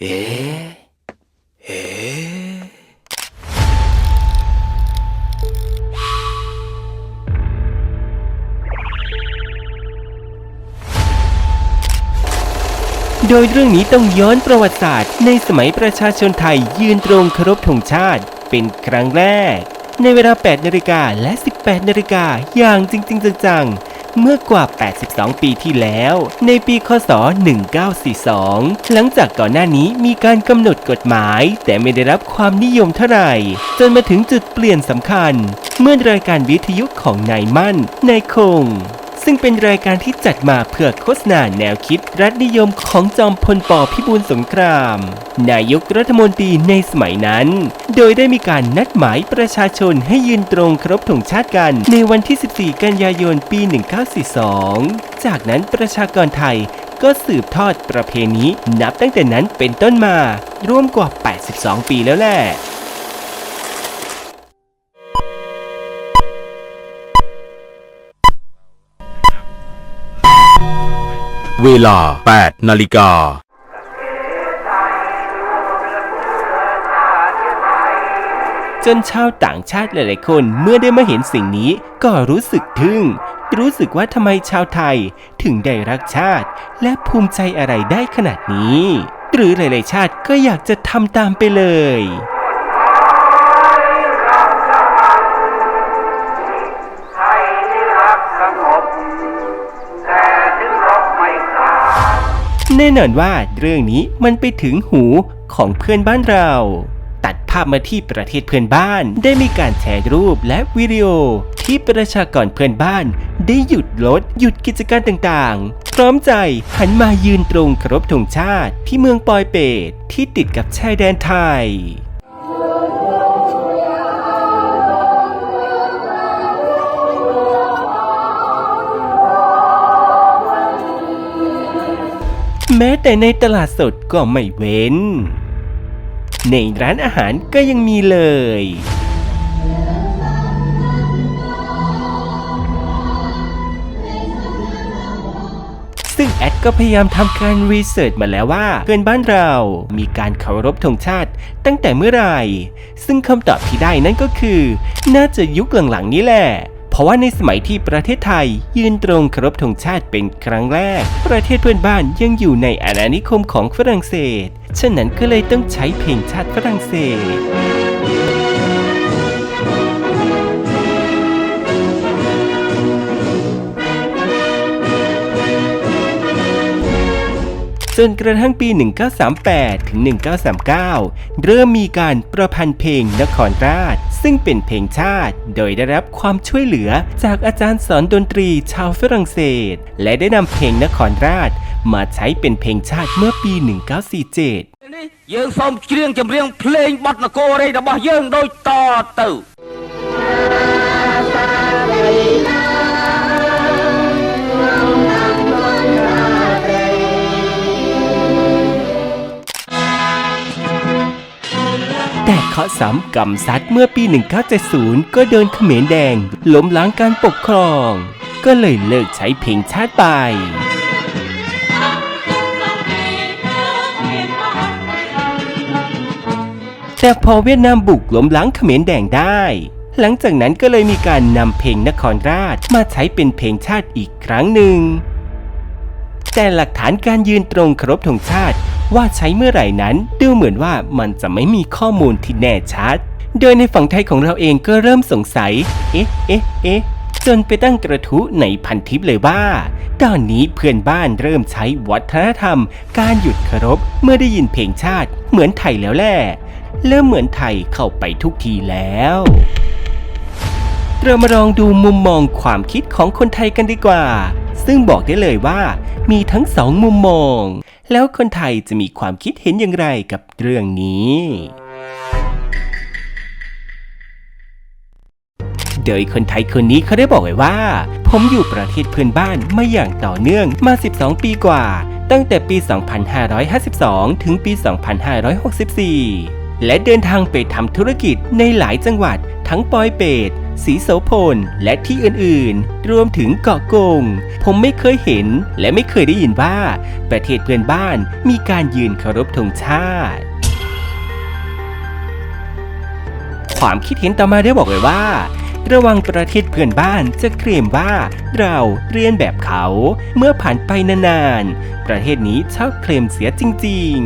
เอเอโดยเรื่องนี้ต้องย้อนประวัติศาสตร์ ในสมัยประชาชนไทยยืนตรงเคารพธงชาติ เป็นครั้งแรก ในเวลา 8 นาฬิกาและ 18 นาฬิกาอย่างจริง ๆ จังๆ เมื่อกว่า 82 ปีที่แล้ว ในปีคศ 1942 หลังจากก่อนหน้านี้มีการกำหนดกฎหมาย แต่ไม่ได้รับความนิยมเท่าไหร่ จนมาถึงจุดเปลี่ยนสำคัญ เมื่อรายการวิทยุของนายมั่นนายคง ซึ่งเป็นรายการที่จัดมาเพื่อโฆษณาแนวคิดรัฐนิยมของจอมพลปพิบูลสงคราม นายกรัฐมนตรีในสมัยนั้น โดยได้มีการนัดหมายประชาชนให้ยืนตรงครพธงชาติกัน ในวันที่ 14 กันยายนปี 1942 จากนั้นประชากรไทยก็สืบทอดประเพณีนับตั้งแต่นั้นเป็นต้นมา ร่วมกว่า 82 ปีแล้วแหละ เวลา 8 นาฬิกา จนชาวต่างชาติหลายๆคนเมื่อได้มาเห็นสิ่งนี้ก็รู้สึกทึ่ง รู้สึกว่าทำไมชาวไทยถึงได้รักชาติ และภูมิใจอะไรได้ขนาดนี้ หรือหลายๆชาติก็อยากจะทำตามไปเลย น่นอนว่าเรื่องนี้มันไปถึงหูของเพื่อนบ้านเรา ตัดภาพมาที่ประเทศเพื่อนบ้านได้มีการแชร์รูปและวิดีโอ ที่ประชากรเพื่อนบ้าน ได้หยุดรถหยุดกิจการต่างๆ พร้อมใจหันมายืนตรงครบธงชาติที่เมืองปอยเปตที่ติดกับชายแดนไทย แม้แต่ในตลาดสดก็ไม่เว้น ในร้านอาหารก็ยังมีเลย ซึ่งแอดก็พยายามทำการรีเสิร์ชมาแล้วว่าเพื่อนบ้านเรามีการเคารพธงชาติตั้งแต่เมื่อไหร่ ซึ่งคำตอบที่ได้นั่นก็คือ น่าจะยุคหลังๆนี้แหละ เพราะว่าในสมัยที่ประเทศไทยยืนตรงเคารพธงชาติเป็นครั้งแรก ประเทศเพื่อนบ้านยังอยู่ในอาณานิคมของฝรั่งเศส ฉะนั้นก็เลยต้องใช้เพลงชาติฝรั่งเศส จนกระทั่งปี 1938 ถึง 1939 เริ่มมีการประพันธ์เพลงนครราช ซึ่งเป็นเพลงชาติ โดยได้รับความช่วยเหลือจากอาจารย์สอนดนตรีชาวฝรั่งเศส และได้นำเพลงนครราช มาใช้เป็นเพลงชาติเมื่อปี 1947 នេះយើងសូមច្រៀងចម្រៀងភ្លេងបទនគររាជរបស់យើងដូចតទៅ เคราะห์ซ้ำกำซัดเมื่อปี 1970 ก็โดนเขมรแดง ล้มล้างการปกครอง ก็เลยเลิกใช้เพลงชาติไปแต่พอเวียดนามบุกล้มล้างเขมรแดงได้ หลังจากนั้นก็เลยมีการนำเพลงนครราชมาใช้เป็นเพลงชาติอีกครั้งหนึ่ง แต่หลักฐานการยืนตรงครพธงชาติ ว่าใช้เมื่อไหร่นั้นดูเหมือนว่ามันจะไม่มีข้อมูลที่แน่ชัด โดยในฝั่งไทยของเราเองก็เริ่มสงสัย เอ๊ะ เอ๊ะ เอ๊ะ จนไปตั้งกระทู้ในพันทิปเลยว่า ตอนนี้เพื่อนบ้านเริ่มใช้วัฒนธรรม การหยุดเคารพเมื่อได้ยินเพลงชาติ เหมือนไทยแล้วแหละเริ่มเหมือนไทยเข้าไปทุกทีแล้ว เรามาลองดูมุมมองความคิดของคนไทยกันดีกว่า ซึ่งบอกได้เลยว่า มีทั้งสองมุมมอง แล้วคนไทยจะมีความคิดเห็นอย่างไรกับเรื่องนี้ โดยคนไทยคนนี้เขาได้บอกไว้ว่า ผมอยู่ประเทศเพื่อนบ้านมาอย่างต่อเนื่องมา 12 ปีกว่า ตั้งแต่ปี 2552 ถึงปี 2564 และเดินทางไปทำธุรกิจในหลายจังหวัดทั้งปอยเปต สีโสพล และที่อื่นๆ รวมถึงเกาะกง ผมไม่เคยเห็นและไม่เคยได้ยินว่า ประเทศเพื่อนบ้านมีการยืนเคารพธงชาติ ความคิดเห็นต่อมาได้บอกเลยว่า ระวังประเทศเพื่อนบ้านจะเคลมว่าเราเรียนแบบเขาเมื่อผ่านไปนานๆ ประเทศนี้ชอบเคลมเสียจริง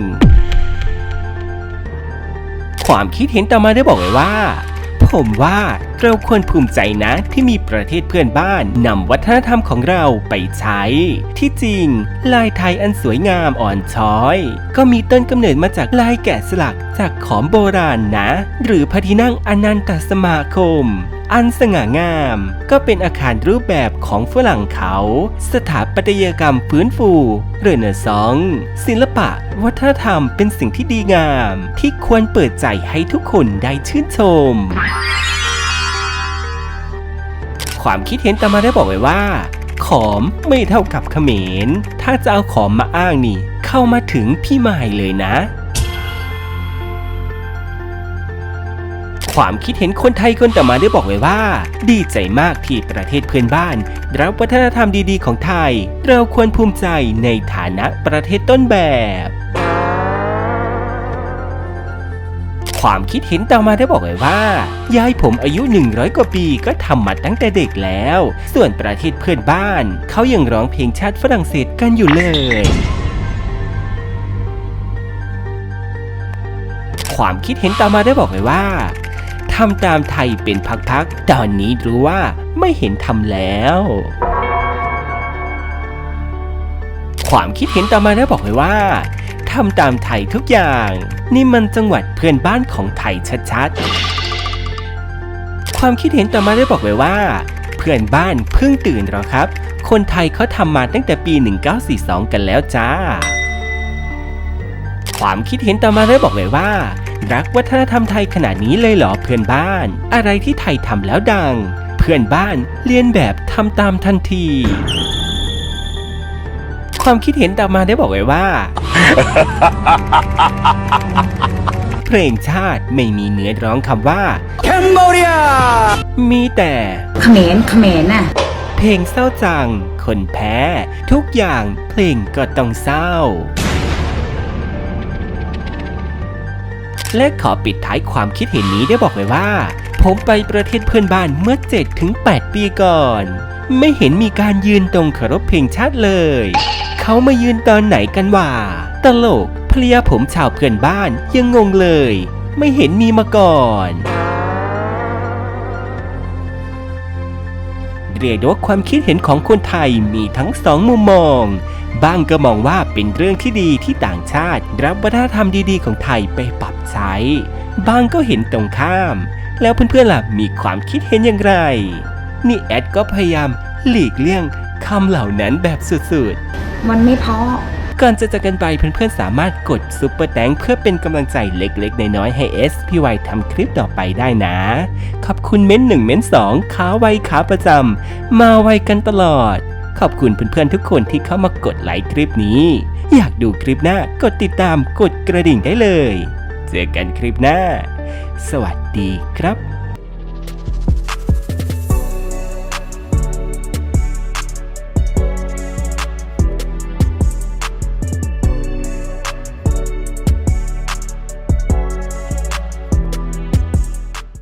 ๆ ความคิดเห็นต่อมาได้บอกไว้ว่า ผมว่าเราควรภูมิใจนะที่มีประเทศเพื่อนบ้านนำวัฒนธรรมของเราไปใช้ ที่จริง ลายไทยอันสวยงามอ่อนช้อย ก็มีต้นกำเนิดมาจากลายแกะสลักจากขอมโบราณนะ หรือพระที่นั่งอนันตสมาคม อันสง่างาม ก็เป็นอาคารรูปแบบของฝรั่งเขา สถาปัตยกรรมฟื้นฟูเรเนซองส์ศิลปะ วัฒนธรรมเป็นสิ่งที่ดีงาม ที่ควรเปิดใจให้ทุกคนได้ชื่นชมความคิดเห็นต่อมาได้บอกไว้ว่า ขอมไม่เท่ากับเขมร ถ้าจะเอาขอมมาอ้างนี่ เข้ามาถึงพี่หมายเลยนะ ความคิดเห็นคนไทยคนต่อมาได้บอกไว้ว่า ดีใจมากที่ประเทศเพื่อนบ้าน รับวัฒนธรรมดีๆ ของไทย เราควรภูมิใจในฐานะประเทศต้นแบบความคิดเห็นต่อมาได้บอกไว้ว่า ยายผมอายุ 100 กว่าปีก็ทำมาตั้งแต่เด็กแล้ว ส่วนประเทศเพื่อนบ้าน เขายังร้องเพลงชาติฝรั่งเศสกันอยู่เลย ความคิดเห็นต่อมาได้บอกไว้ว่า ทำตามไทยเป็นพักๆ ตอนนี้รู้ว่าไม่เห็นทำแล้ว ความคิดเห็นต่อมาได้บอกไว้ว่าทำตามไทยทุกอย่าง นี่มันจังหวัดเพื่อนบ้านของไทยชัดๆ ความคิดเห็นต่อมาได้บอกไว้ว่า เพื่อนบ้านเพิ่งตื่นหรอครับ คนไทยเขาทำมาตั้งแต่ปี 1942 กันแล้วจ้า ความคิดเห็นต่อมาได้บอกไว้ว่า รักวัฒนธรรมไทยขนาดนี้เลยเหรอเพื่อนบ้าน อะไรที่ไทยทำแล้วดัง เพื่อนบ้านเรียนแบบทำตามทันที ความคิดเห็นต่อมาได้บอกไว้ว่า เพลงชาติไม่มีเนื้อร้องคำว่า Cambodia มีแต่เขมรเขมรน่ะเพลงเศร้าจัง คนแพ้ ทุกอย่างเพลงก็ต้องเศร้า และขอปิดท้ายความคิดเห็นนี้ได้บอกไว้ว่า ผมไปประเทศเพื่อนบ้านเมื่อ7-8ปีก่อน ไม่เห็นมีการยืนตรงเคารพเพลงชาติเลย เขามายืนตอนไหนกันวะตลกภรรยาผมชาวเพื่อนบ้านยังงงเลย ไม่เห็นมีมาก่อนเรียกดว่าความคิดเห็นของคนไทยมีทั้งสองมุมมองบางก็มองว่าเป็นเรื่องที่ดีที่ต่างชาติ รับวัฒนธรรมดีๆ ของไทยไปปรับใช้บางก็เห็นตรงข้าม แล้วเพื่อนๆล่ะมีความคิดเห็นอย่างไร นี่แอดก็พยายามหลีกเลี่ยงคำเหล่านั้นแบบสุดๆ มันไม่เพาะก่อนจะจากกันไปเพื่อนๆสามารถกดซุปเปอร์แตงเพื่อเป็นกำลังใจเล็กๆ น้อยๆให้ SPY ทำคลิปต่อไปได้นะ ขอบคุณเม้นหนึ่งเม้นสองขาไวขาประจำมาไวกันตลอด ขอบคุณเพื่อนๆทุกคนที่เข้ามากดไลค์คลิปนี้ อยากดูคลิปหน้ากดติดตามกดกระดิ่งได้เลย เจอกันคลิปหน้า สวัสดีครับ